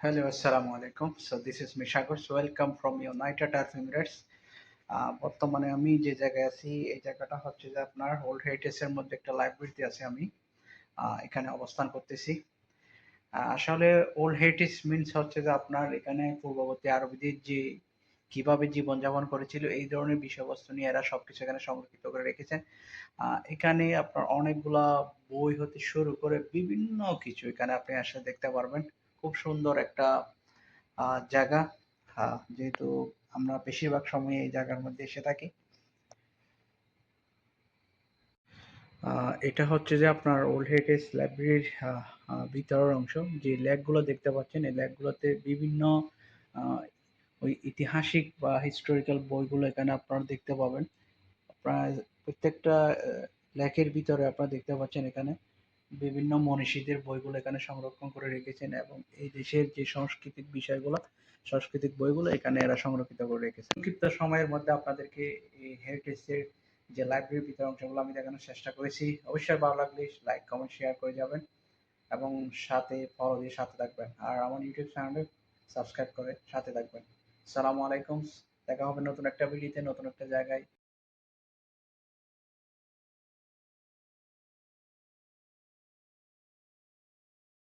Hello, Assalamu alaikum. So this is Mishagos. Welcome from United Arab Emirates. আহ, বর্তমানে আমি যে জায়গায় আছি এই জায়গাটা হচ্ছে যে আপনার ওল্ড হেরিটেজ এর মধ্যে একটা লাইব্রেরিতে আছি আমি এখানে অবস্থান করতেছি আসলে ওল্ড হেরিটেজ মিনস হচ্ছে যে আপনার এখানে পূর্ববর্তী আরবিদের যে কীভাবে জীবনযাপন করেছিল এই ধরনের বিষয়বস্তু নিয়ে এরা সবকিছু এখানে সংরক্ষিত করে রেখেছেন এখানে আপনার অনেকগুলা বই হতে শুরু করে বিভিন্ন কিছু এখানে আপনি আসলে দেখতে পারবেন খুব সুন্দর একটা জায়গা। যেহেতু আমরা বেশিরভাগ সময় এই জায়গার মধ্যে এসে থাকি। এটা হচ্ছে যে আপনার ওল্ড হেরিটেজ লাইব্রেরির ভিতরের অংশ। যে ল্যাকগুলো দেখতে পাচ্ছেন, এই ল্যাকগুলোতে বিভিন্ন ওই ঐতিহাসিক বা হিস্টোরিক্যাল বইগুলো এখানে আপনারা দেখতে পাবেন। প্রায় প্রত্যেকটা ল্যাকের ভিতরে আপনারা দেখতে পাচ্ছেন এখানে। বিভিন্ন মনীষীদের বইগুলো এখানে সংরক্ষণ করে রেখেছেন এবং এই দেশের যে সাংস্কৃতিক বিষয়গুলো, সাংস্কৃতিক বইগুলো এখানে এরা সংরক্ষিত করে রেখেছে সংক্ষিপ্ত সময়ের মধ্যে আপনাদেরকে এই হেরিটেজের যে লাইব্রেরির ভিতরে অংশগুলো আমি দেখানোর চেষ্টা করেছি। অবশ্যই ভালো লাগলে লাইক কমেন্ট শেয়ার করে যাবেন এবং সাথে ফলো দিয়ে সাথে থাকবেন। আর আমার ইউটিউব চ্যানেলে সাবস্ক্রাইব করে সাথে থাকবেন। সালামু আলাইকুম, দেখা হবে নতুন একটা ভিডিওতে নতুন একটা জায়গায়।